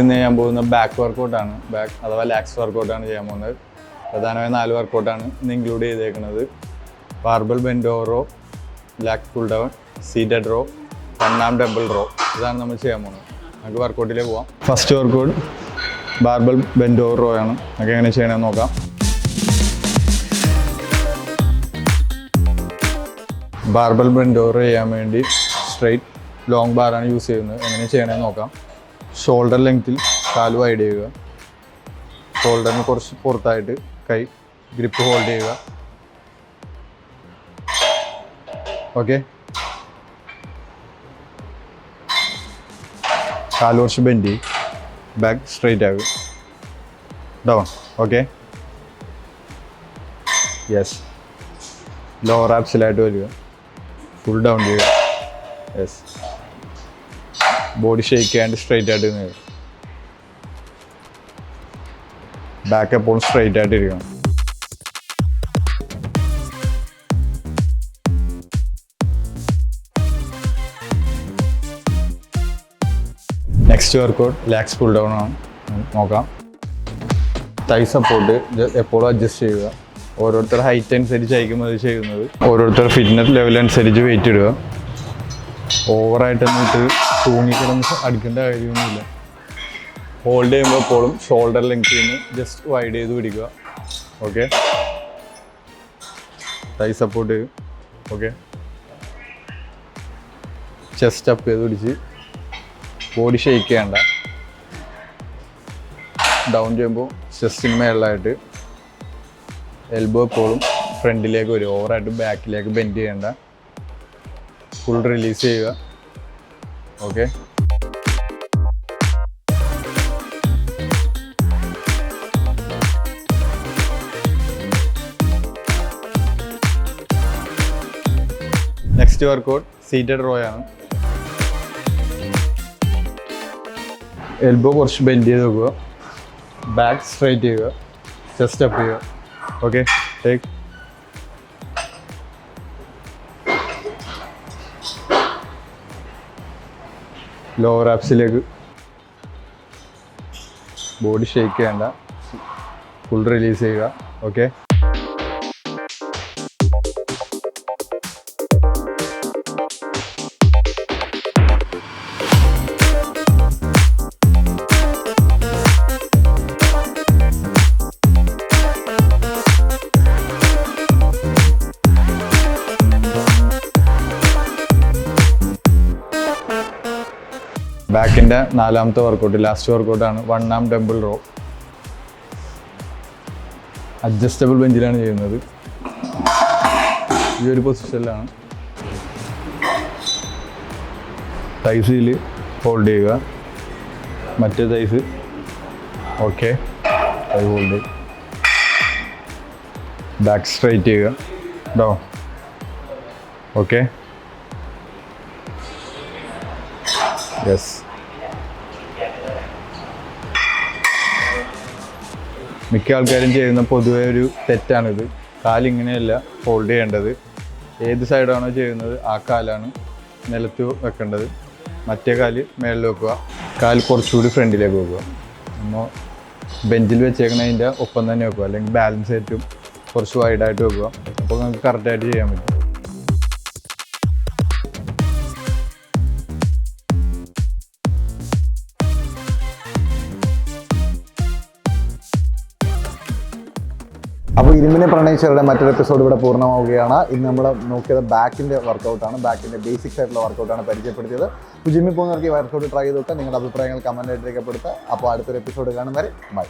ഇന്ന് ചെയ്യാൻ പോകുന്ന ബാക്ക് വർക്കൗട്ടാണ് ബാക്ക് അഥവാ ലാക്സ് വർക്കൗട്ടാണ് ചെയ്യാൻ പോകുന്നത്. പ്രധാനമായും നാല് വർക്കൗട്ടാണ് ഇന്ന് ഇൻക്ലൂഡ് ചെയ്തേക്കുന്നത്. Barbell bent over row lat pull down seated row പന്നാം double row ഇതാണ് നമ്മൾ ചെയ്യാൻ പോകുന്നത്. നമുക്ക് വർക്കൗട്ടിലേക്ക് പോവാം. ഫസ്റ്റ് വർക്കൗട്ട് ബാർബൽ ബെൻഡോറോ ആണ്. നമുക്ക് എങ്ങനെ ചെയ്യണമെന്ന് നോക്കാം. ബാർബൽ ബെൻഡോർ ചെയ്യാൻ വേണ്ടി സ്ട്രെയിറ്റ് ലോങ് ബാറാണ് യൂസ് ചെയ്യുന്നത്. എങ്ങനെ ചെയ്യണമെന്ന് നോക്കാം. ഷോൾഡർ ലെങ്ത്തിൽ കാലു വൈഡ് ചെയ്യുക. ഷോൾഡറിന് കുറച്ച് പുറത്തായിട്ട് കൈ ഗ്രിപ്പ് ഹോൾഡ് ചെയ്യുക. ഓക്കെ കാൽ കുറച്ച് ബെൻഡ് ചെയ്യും. ബാക്ക് സ്ട്രെയിറ്റ് ആകും ഡൗൺ ഓക്കെ യെസ് ലോവർ ആപ്സിലായിട്ട് വരിക. ഫുൾ ഡൗൺ ചെയ്യുക. യെസ് ബോഡി ഷേക്ക് ചെയ്യാണ്ട് സ്ട്രെയിറ്റ് ആയിട്ട് നിൽക്കുക ബാക്ക് എപ്പോഴും സ്ട്രെയിറ്റ് ആയിട്ട് ഇരിക്കണം next workout lats pull down ആണ്. നോക്കാം. തൈ സപ്പോർട്ട് എപ്പോഴും അഡ്ജസ്റ്റ് ചെയ്യുക. ഓരോരുത്തർ ഹൈറ്റ് അനുസരിച്ച് അയക്കുമ്പോൾ അത് ചെയ്യുന്നത്. ഓരോരുത്തർ ഫിറ്റ്നസ് ലെവൽ അനുസരിച്ച് വെയിറ്റ് ഇടുക. ഓവറായിട്ട് എന്നിട്ട് തൂങ്ങിക്കിടന്ന് അടിക്കേണ്ട കാര്യമൊന്നുമില്ല. ഹോൾഡ് ചെയ്യുമ്പോൾ എപ്പോഴും ഷോൾഡർ ലെങ്ത്തിൽ നിന്ന് ജസ്റ്റ് വൈഡ് ചെയ്ത് പിടിക്കുക. ഓക്കെ തൈ സപ്പോർട്ട് ചെയ്യും. ഓക്കെ ചെസ്റ്റ് അപ്പ് ചെയ്ത് പിടിച്ച് ബോഡി ഷെയ്ക്ക് ചെയ്യണ്ട. ഡൗൺ ചെയ്യുമ്പോൾ ചെസ്റ്റിന് മേളിലായിട്ട് എൽബോ എപ്പോഴും ഫ്രണ്ടിലേക്ക് വരും. ഓവറായിട്ട് ബാക്കിലേക്ക് ബെൻഡ് ചെയ്യേണ്ട. ഫുൾ റിലീസ് ചെയ്യുക. Okay next workout seated row ആണ്. എൽബോ കുറച്ച് ബെൻഡ് ചെയ്ത് വെക്കുക. ബാക്ക് സ്ട്രൈറ്റ് ചെയ്യുക. ചെസ്റ്റ് അപ്പ് ചെയ്യുക. ഓക്കെ ടേക്ക് ലോവർ ആപ്സിലേക്ക് ബോഡി ഷേക്ക് ചെയ്യേണ്ട. ഫുൾ റിലീസ് ചെയ്യുക. ഓക്കെ? ബാക്കിന്റെ നാലാമത്തെ workout last വർക്കൗട്ടാണ് one arm temple row adjustable ബെഞ്ചിലാണ് ചെയ്യുന്നത്. ഈ ഒരു പൊസിഷനിലാണ് തൈസിൽ ഹോൾഡ് ചെയ്യുക. മറ്റേ തൈസ് ഓക്കെ കൈ ഹോൾഡ് ബാക്ക് സ്ട്രൈറ്റ് ചെയ്യുക. ഡോ ഓക്കെ യെസ് മിക്ക ആൾക്കാരും ചെയ്യുന്ന പൊതുവെ ഒരു തെറ്റാണിത്. കാലിങ്ങനെയല്ല ഫോൾഡ് ചെയ്യേണ്ടത്. ഏത് സൈഡാണോ ചെയ്യുന്നത് ആ കാലാണ് നിലത്ത് വെക്കേണ്ടത്. മറ്റേ കാൽ മേളിൽ വെക്കുക. കാൽ കുറച്ചുകൂടി ഫ്രണ്ടിലേക്ക് വെക്കുക. നമ്മൾ ബെഞ്ചിൽ വെച്ചേക്കണതിന്റെ ഒപ്പം തന്നെ വെക്കുക. അല്ലെങ്കിൽ ബാലൻസ് ആയിട്ടും കുറച്ച് വൈഡായിട്ട് വെക്കുക. അപ്പോൾ നമുക്ക് കറക്റ്റായിട്ട് ചെയ്യാൻ പറ്റും. അപ്പോൾ ഇരുമിനെ പ്രണയിച്ചവരുടെ മറ്റൊരു എപ്പിസോഡ് ഇവിടെ പൂർണമാവുകയാണ്. ഇന്ന് നമ്മൾ നോക്കിയത് ബാക്കിന്റെ വർക്കൗട്ടാണ് ബാക്കിന്റെ ബേസിക്സ് ആയിട്ടുള്ള വർക്കൗട്ടാണ് പരിചയപ്പെടുത്തിയത്. ജിമ്മിൽ പോകുന്നവർക്ക് ഈ വർക്കൗട്ട് ട്രൈ ചെയ്ത് നോക്കുക. നിങ്ങളുടെ അഭിപ്രായങ്ങൾ കമന്റായിട്ട് രേഖപ്പെടുത്തുക. അപ്പോൾ അടുത്തൊരു എപ്പിസോഡ് കാണും വരെ. ബൈ